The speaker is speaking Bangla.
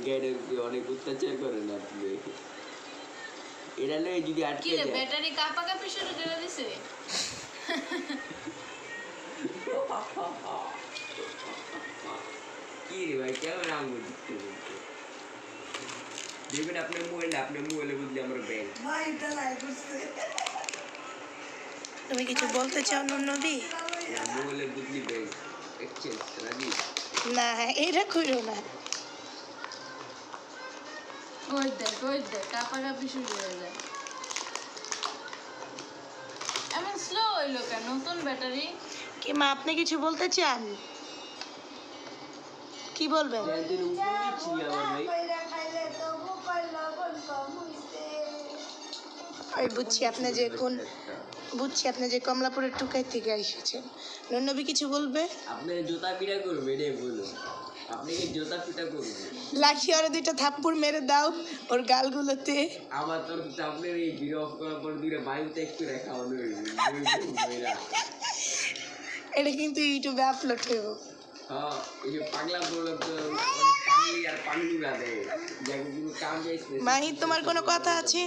গাড়ি অনেক অত্যাচার করেন আপনি। এটা লয়ে যদি আটকে যায়। ব্যাটারি কাপা কাপি শুরু করে দিছে? কি রে ভাই কেমন আঙুল দিচ্ছে দেখবেন আপনার মোবাইলে আপনার মোবাইলে বুঝলে আমার ব্যাংক তুমি কিছু বলতে চাও নবী মোবাইলে বুঝলি ব্যাংক এক্সচেঞ্জ রাজি? না এটা কইরো না। ওই দেখ ওই দেখ কাপা কাপি শুরু হয়ে যায়। এমন স্লো হইল কেন? নতুন ব্যাটারি? কি মা আপনি কিছু বলতে চান? কি বলবেন? ওই বুঝছি আপনি যে কোন বুঝছি আপনি যে কমলাপুরের টুকাই থেকে এসেছেন। নবী কিছু বলবে? আপনি জুতা পিটা করবে এটাই বলুন। লাঠি দুইটা থাপ্পড় মেরে দাও ওর গালগুলোতে। আমার তোর এই ভিডিও অফ করার পর দুইটা বায়ুতে একটু রেখা হলো এটা কিন্তু ইউটিউবে আপলোড হইব। হ্যাঁ এই যে পাগলা বলে পাগলি দেয় মাহি, তোমার কোনো কথা আছে?